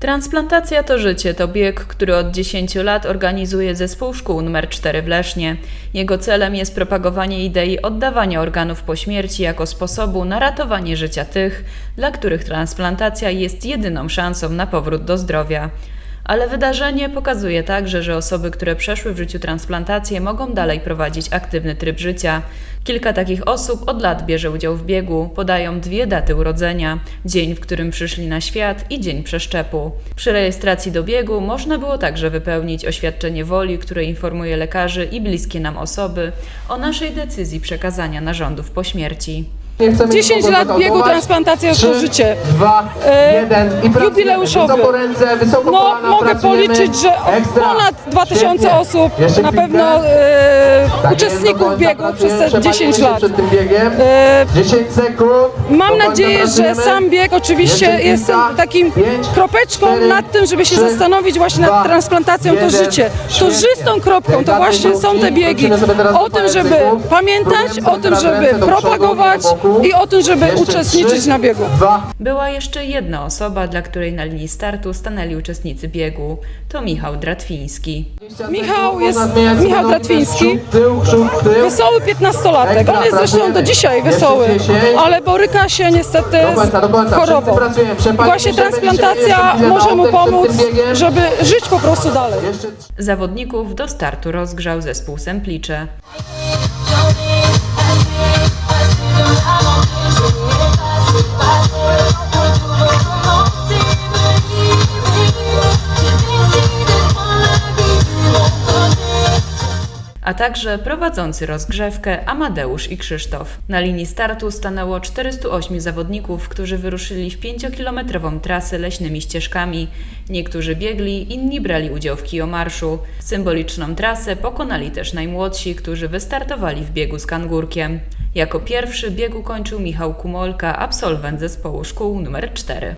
Transplantacja to życie to bieg, który od 10 lat organizuje zespół szkół nr 4 w Lesznie. Jego celem jest propagowanie idei oddawania organów po śmierci jako sposobu na ratowanie życia tych, dla których transplantacja jest jedyną szansą na powrót do zdrowia. Ale wydarzenie pokazuje także, że osoby, które przeszły w życiu transplantację, mogą dalej prowadzić aktywny tryb życia. Kilka takich osób od lat bierze udział w biegu, podają dwie daty urodzenia: dzień, w którym przyszli na świat i dzień przeszczepu. Przy rejestracji do biegu można było także wypełnić oświadczenie woli, które informuje lekarzy i bliskie nam osoby o naszej decyzji przekazania narządów po śmierci. Nie chcemy 10 nikogo lat biegu transplantacja to życie. Dwa, E, jeden i pracujemy. jubileuszowy. Wysoko ręce, wysoko No, kolana, mogę pracujemy. policzyć, że Ekstra. ponad 2000 Świetnie. osób Jeszcze na pewno e, Tak uczestników biegu przez te 10 przepalimy się lat. Przed tym biegiem. E, 10 sekund. Mam nadzieję, że sam bieg oczywiście Jeszcze jest kilka. takim Pięć, kropeczką cztery, nad tym, żeby się trzy, zastanowić właśnie dwa, nad transplantacją to jeden. życie. Świetnie. Tożystą kropką to właśnie są te biegi. O tym, żeby pamiętać, o tym, żeby propagować. I o tym, żeby Jeszcze uczestniczyć trzy, na biegu. Dwa, Była jeszcze jedna osoba, dla której na linii startu stanęli uczestnicy biegu. To Michał Dratwiński. Michał jest- Michał Dratwiński. Wesoły 15-latek. Ekstra, On jest zresztą do dzisiaj wesoły, 10. ale boryka się niestety z chorobą. Właśnie transplantacja może mu pomóc, żeby żyć po prostu dalej. Zawodników do startu rozgrzał zespół Semplicze. A także prowadzący rozgrzewkę Amadeusz i Krzysztof. Na linii startu stanęło 408 zawodników, którzy wyruszyli w 5-kilometrową trasę leśnymi ścieżkami. Niektórzy biegli, inni brali udział w kijomarszu. Symboliczną trasę pokonali też najmłodsi, którzy wystartowali w biegu z kangurkiem. Jako pierwszy bieg ukończył Michał Kumolka, absolwent zespołu szkół nr 4.